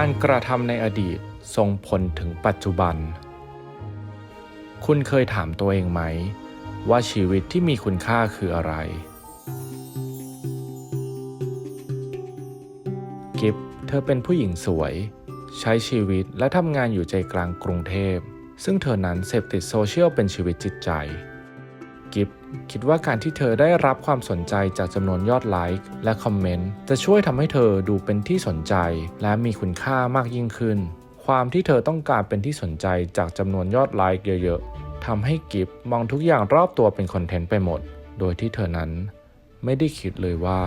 การกระทำในอดีตส่งผลถึงปัจจุบัน คุณเคยถามตัวเองไหม ว่าชีวิตที่มีคุณค่าคืออะไร กิฟเธอเป็นผู้หญิงสวย ใช้ชีวิตและทำงานอยู่ใจกลางกรุงเทพ ซึ่งเธอนั้นเสพติดโซเชียลเป็นชีวิตจิตใจ กิฟ คิดว่าการที่เธอได้รับความสนใจจากจำนวนยอดไลค์และคอมเมนต์จะช่วยทำให้เธอดูเป็นที่สนใจ และมีคุณค่ามากยิ่งขึ้น ความที่เธอต้องการเป็นที่สนใจจากจำนวนยอดไลค์เยอะๆทำให้กิฟมองทุกอย่างรอบตัวเป็นคอนเทนต์ไปหมด โดยที่เธอนั้นไม่ได้คิดเลยว่า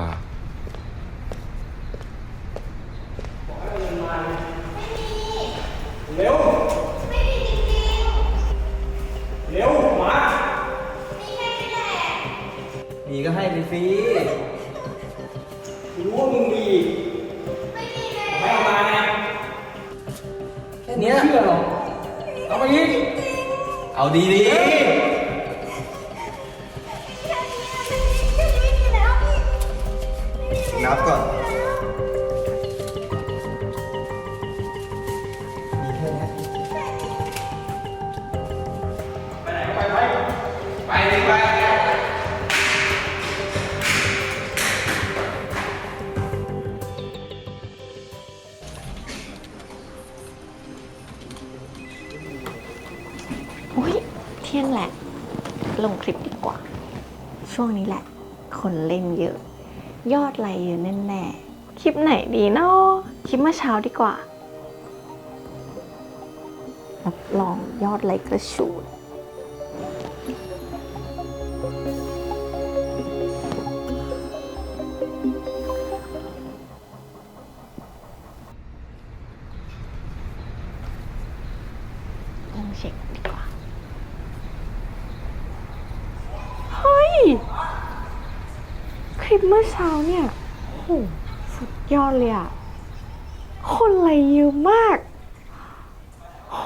เร็ว ก็ให้ฟรีรู้ว่ามึงมีไม่เอามาไงๆแค่เนี้ยเชื่อหรอ เอามาอีกเอาดีดี ที่ยงแหละ ลงคลิปดีกว่า ช่วงนี้แหละ คนเล่นเยอะ ยอดไลค์เยอะแน่ๆคลิปไหนดีเนาะคลิปเมื่อเช้าดีกว่ารับรองยอดไลค์กระชูด เมื่อเช้าเนี่ยโหสุดยอดเลยอะคนไลค์เยอะมากโห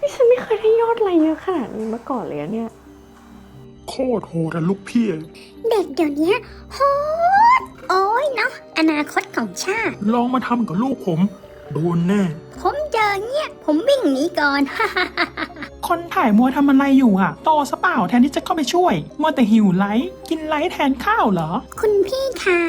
นี่ฉันไม่เคยได้ยอดไลค์เยอะขนาดนี้มาก่อนเลยอะเนี่ย โคตรโหดอะลูกพี่ เด็กเดี๋ยวนี้โหดโอ้ยเนาะอนาคตของชาติ ลองมาทำกับลูกผม โดนแน่ ผมเจอเนี่ยผมวิ่งหนีก่อน คนถ่ายมัวทำอะไรอยู่อะโตซะเปล่าแทนที่จะเข้าไปช่วย มัวแต่หิวไลค์กินไลค์แทนข้าวเหรอ คุณพี่คะ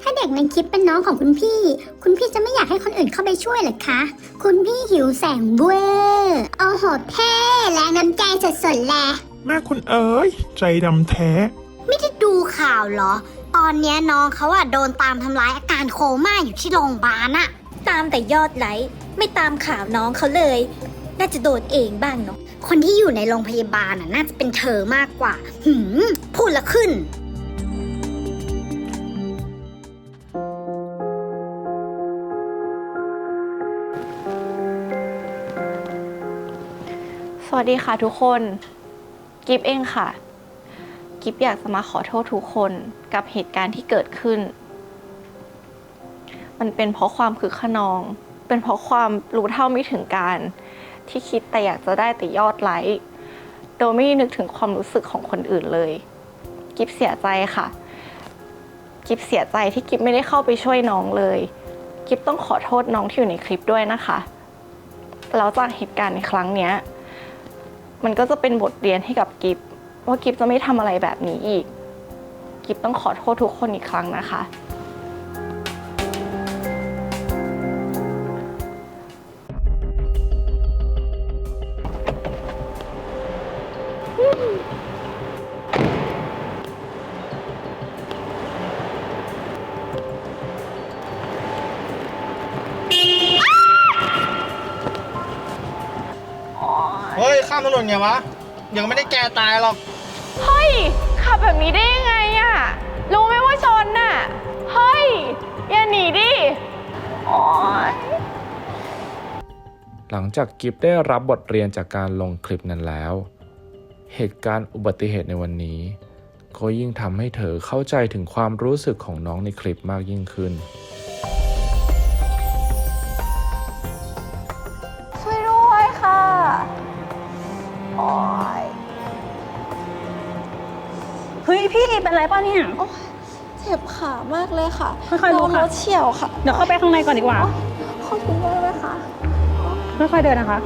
ถ้าเด็กในคลิปเป็นน้องของคุณพี่ คุณพี่จะไม่อยากให้คนอื่นเข้าไปช่วยเหรอคะ คุณพี่หิวแสงเวอร์โอ้โหเท่แรงน้ำใจสดๆแหละแม่คุณเอ๋ยใจดำแท้ ไม่ได้ดูข่าวเหรอ ตอนเนี้ยน้องเขาอะโดนตามทำร้ายอาการโคม่าอยู่ที่โรงพยาบาลอะตามแต่ยอดไลค์ไม่ตามข่าวน้องเขาเลย น่าจะโดนเองบ้างเนาะ คนที่อยู่ในโรงพยาบาลอะน่าจะเป็นเธอมากกว่า หืม พูดละขึ้น สวัสดีค่ะทุกคน กิฟเองค่ะ กิฟอยากจะมาขอโทษทุกคนกับเหตุการณ์ที่เกิดขึ้น มันเป็นเพราะความคึกขนอง เป็นเพราะความรู้เท่าไม่ถึงการ ที่คิดแต่อยากจะได้แต่ยอดไลค์โดยไม่นึกถึงความรู้สึกของคนอื่นเลย กิฟเสียใจค่ะ กิฟเสียใจที่กิฟไม่ได้เข้าไปช่วยน้องเลย กิฟต้องขอโทษน้องที่อยู่ในคลิปด้วยนะคะแล้วจากเหตุการณ์ในครั้งเนี้ยมันก็จะเป็นบทเรียนให้กับกิฟว่ากิฟจะไม่ทำอะไรแบบนี้อีก กิฟต้องขอโทษทุกคนอีกครั้งนะคะ เฮ้ย ข้ามถนนไงวะ ยังไม่ได้แกตายหรอก เฮ้ย ขับแบบนี้ได้ยังไงอะรู้ไหมว่าชนน่ะ เฮ้ย อย่าหนีดิโอ๊ยหลังจากกิฟได้รับบทเรียนจากการลงคลิปนั้นแล้ว เหตุการณ์อุบัติเหตุในวันนี้ ก็ยิ่งทำให้เธอเข้าใจถึงความรู้สึกของน้องในคลิปมากยิ่งขึ้น ช่วยด้วยค่ะโอ๊ยเฮ้ยพี่เป็นไรป่ะเนี่ยเจ็บขามากเลยค่ะค่อยๆลุกโดนค่ะ รถเฉี่ยวค่ะเดี๋ยวเข้าไปข้างในก่อนดีกว่าโขอบคุณมากนะคะค่อยๆเดินนะคะ